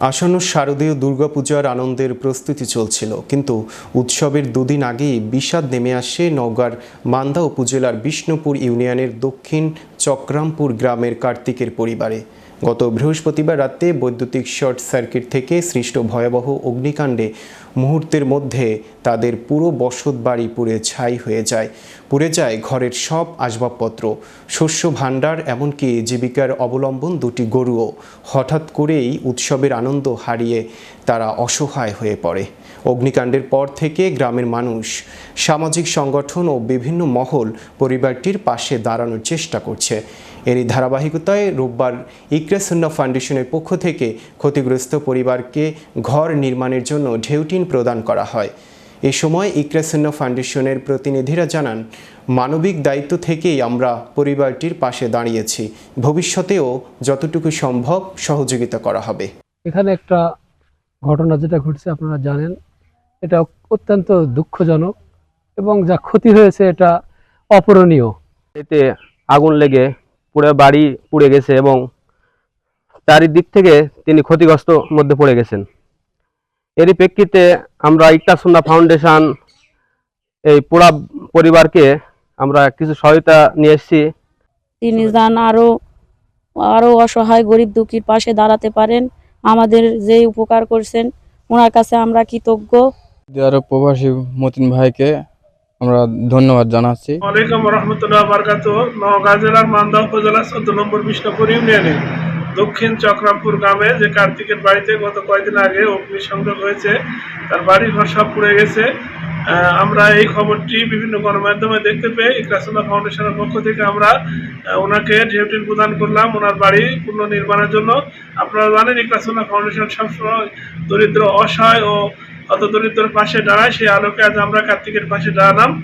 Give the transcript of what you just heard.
আসন্ন শারদীয় দুর্গাপূজার আনন্দের প্রস্তুতি চলছিল, কিন্তু উৎসবের দুদিন আগেই বিষাদ নেমে আসে নওগাঁর মান্দা উপজেলার বিষ্ণুপুর ইউনিয়নের দক্ষিণ চক্রামপুর গ্রামের কার্তিকের পরিবারে। গত বৃহস্পতিবার রাতে বৈদ্যুতিক শর্ট সার্কিট থেকে সৃষ্ট ভয়াবহ অগ্নিকাণ্ডে মুহূর্তের মধ্যে তাদের পুরো বসত বাড়ি পুড়ে ছাই হয়ে যায়। পুড়ে যায় ঘরের সব আসবাবপত্র, শস্য ভাণ্ডার, এমনকি জীবিকার অবলম্বন দুটি গরুও। হঠাৎ করেই উৎসবের আনন্দ হারিয়ে তারা অসহায় হয়ে পড়ে। অগ্নিকাণ্ডের পর থেকে গ্রামের মানুষ, সামাজিক সংগঠন ও বিভিন্ন মহল পরিবারটির পাশে দাঁড়ানোর চেষ্টা করছে এরই ধারাবাহিকতায় রোববার ইকরাসুন্না ফাউন্ডেশনের পক্ষ থেকে ক্ষতিগ্রস্ত পরিবারকে ঘর নির্মাণের জন্য ঢেউটিন প্রদান করা হয়। এ সময় ইকরাসুন্না ফাউন্ডেশনের প্রতিনিধিরা জানান মানবিক দায়িত্ব থেকেই আমরা পরিবারটির পাশে দাঁড়িয়েছি। ভবিষ্যতেও যতটুকু সম্ভব সহযোগিতা করা হবে। এখানে একটা ঘটনা যেটা ঘটছে আপনারা জানেন এটা অত্যন্ত দুঃখজনক এবং যা ক্ষতি হয়েছে এটা অপূরণীয়। এতে আগুন লেগে পুরো বাড়ি পুড়ে গেছে এবং চারিদিক থেকে তিনি ক্ষতিগ্রস্ত মধ্যে পড়ে গেছেন। এরই প্রেক্ষিতে আমরা ইকটাসুন্না ফাউন্ডেশন এই পোড়া পরিবারকে আমরা কিছু সহায়তা নিয়ে এসেছি। তিনি যান আরও আরও অসহায় গরিব দুঃখীর পাশে দাঁড়াতে পারেন। আমাদের যে উপকার করছেন ওনার কাছে আমরা কৃতজ্ঞ। প্রবাসী মতিন ভাইকে আমরা ধন্যবাদ জানাচ্ছি। ওয়ালাইকুম রহমতুল্লাহ বারকাত নওগাঁ জেলার মান্দা উপজেলা চোদ্দ নম্বর বিষ্ণুপুর ইউনিয়নে দক্ষিণ চক্রামপুর গ্রামে যে কার্তিকের বাড়িতে গত কয়েকদিন আগে অগ্নিসংযোগ হয়েছে, তার বাড়ি ঘর সব পুড়ে গেছে। আমরা এই খবরটি বিভিন্ন গণমাধ্যমে দেখতে পেয়ে ইকরাসুল্লাহ ফাউন্ডেশনের পক্ষ থেকে আমরা ওনাকে ঢেউটিন প্রদান করলাম, ওনার বাড়ি পুনর্নির্মাণের জন্য। আপনারা জানেন ইকরাসুল্লাহ ফাউন্ডেশন সবসময় দরিদ্র, অসহায় ও অত দরিদ্রের পাশে দাঁড়ায় সেই আলোকে আজ আমরা কার্তিকের পাশে দাঁড়ালাম।